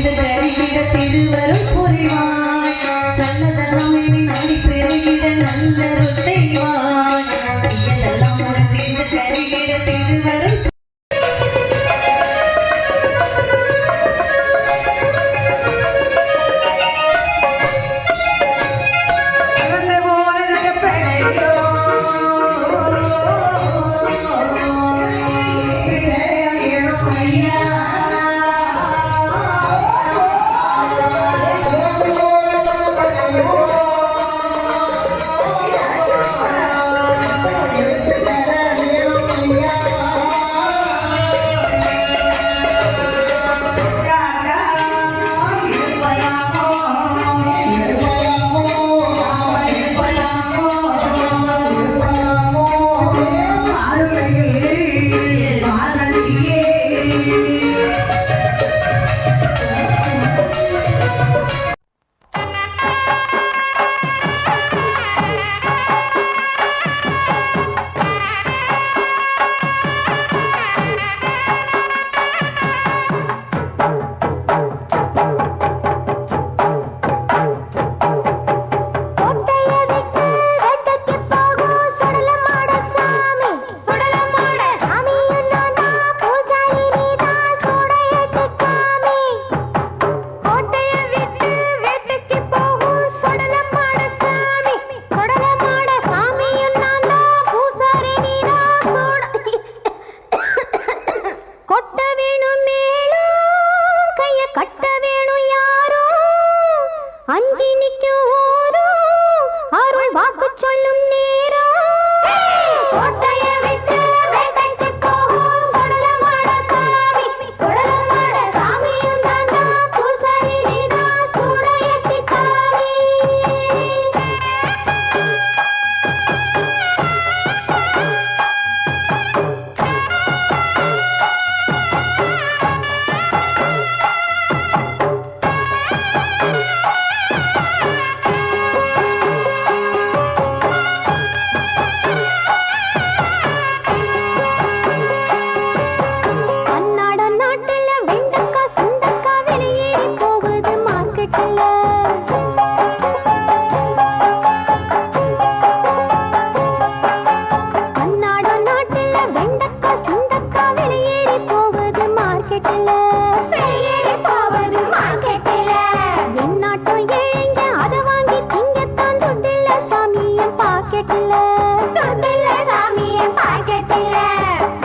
சேர்ந்து பெருகிட திருவருள் புரிவாய். நல்லதெல்லாம் இனி நாடி பெருகிட நல்லருள் செய்வாய். தீயதெல்லாம் உடன் சேர்ந்து பெருகிட திருவருள் Oh അതിനിക്കോ yeah.